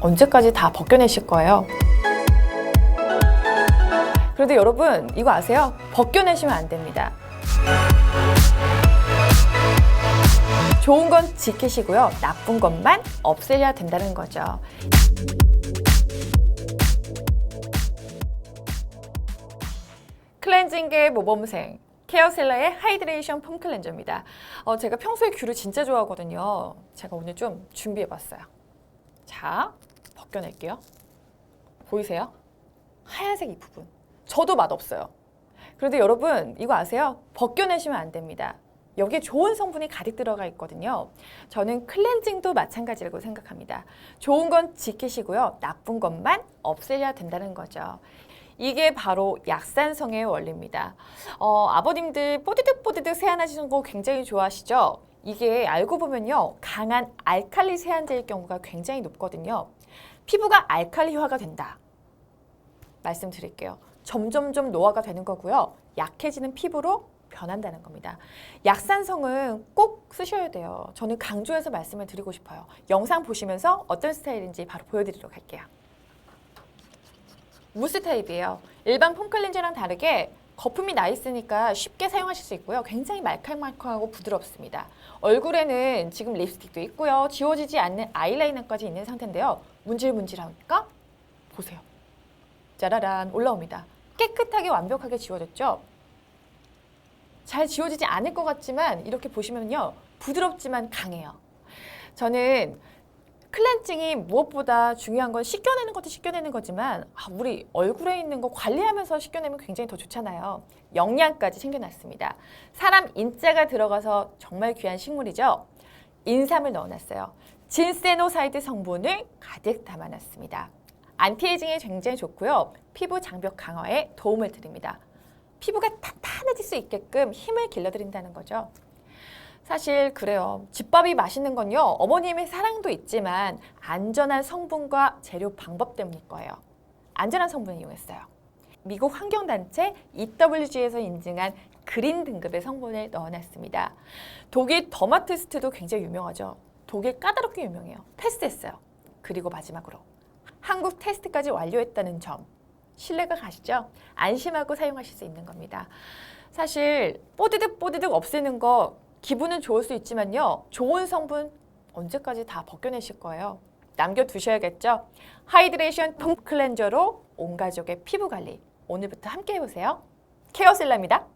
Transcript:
언제까지 다 벗겨내실 거예요? 그런데 여러분 이거 아세요? 벗겨내시면 안 됩니다. 좋은 건 지키시고요. 나쁜 것만 없애야 된다는 거죠. 클렌징계 모범생 케어셀러의 하이드레이션 폼 클렌저입니다. 어, 제가 평소에 귤을 진짜 좋아하거든요. 제가 오늘 좀 준비해봤어요. 자, 벗겨낼게요. 보이세요? 하얀색 이 부분. 저도 맛없어요. 그런데 여러분 이거 아세요? 벗겨내시면 안 됩니다. 여기에 좋은 성분이 가득 들어가 있거든요. 저는 클렌징도 마찬가지라고 생각합니다. 좋은 건 지키시고요. 나쁜 것만 없애야 된다는 거죠. 이게 바로 약산성의 원리입니다. 어, 아버님들 뽀드득 세안하시는 거 굉장히 좋아하시죠? 이게 알고 보면요. 강한 알칼리 세안제일 경우가 굉장히 높거든요. 피부가 알칼리화가 된다. 말씀드릴게요. 점점점 노화가 되는 거고요. 약해지는 피부로 변한다는 겁니다. 약산성은 꼭 쓰셔야 돼요. 저는 강조해서 말씀을 드리고 싶어요. 영상 보시면서 어떤 스타일인지 바로 보여드리도록 할게요. 무스 타입이에요. 일반 폼 클렌저랑 다르게 거품이 나 있으니까 쉽게 사용하실 수 있고요. 굉장히 말캉말캉하고 부드럽습니다. 얼굴에는 지금 립스틱도 있고요. 지워지지 않는 아이라이너까지 있는 상태인데요. 문질문질하니까 보세요. 짜라란 올라옵니다. 깨끗하게 완벽하게 지워졌죠? 잘 지워지지 않을 것 같지만 이렇게 보시면요. 부드럽지만 강해요. 저는 클렌징이 무엇보다 중요한 건 씻겨내는 것도 씻겨내는 거지만 아, 우리 얼굴에 있는 거 관리하면서 씻겨내면 굉장히 더 좋잖아요. 영양까지 챙겨놨습니다. 사람 인자가 들어가서 정말 귀한 식물이죠. 인삼을 넣어놨어요. 진세노사이드 성분을 가득 담아놨습니다. 안티에이징에 굉장히 좋고요. 피부 장벽 강화에 도움을 드립니다. 피부가 탄탄해질 수 있게끔 힘을 길러드린다는 거죠. 사실 그래요. 집밥이 맛있는 건요. 어머님의 사랑도 있지만 안전한 성분과 재료 방법 때문일 거예요. 안전한 성분을 이용했어요. 미국 환경단체 EWG에서 인증한 그린 등급의 성분을 넣어놨습니다. 독일 더마티스트도 굉장히 유명하죠. 독일 까다롭게 유명해요. 테스트했어요. 그리고 마지막으로 한국 테스트까지 완료했다는 점 신뢰가 가시죠? 안심하고 사용하실 수 있는 겁니다. 사실 뽀드득 뽀드득 없애는 거 기분은 좋을 수 있지만요. 좋은 성분 언제까지 다 벗겨내실 거예요. 남겨두셔야겠죠? 하이드레이션 폼 클렌저로 온 가족의 피부 관리 오늘부터 함께 해보세요. 케어셀라입니다.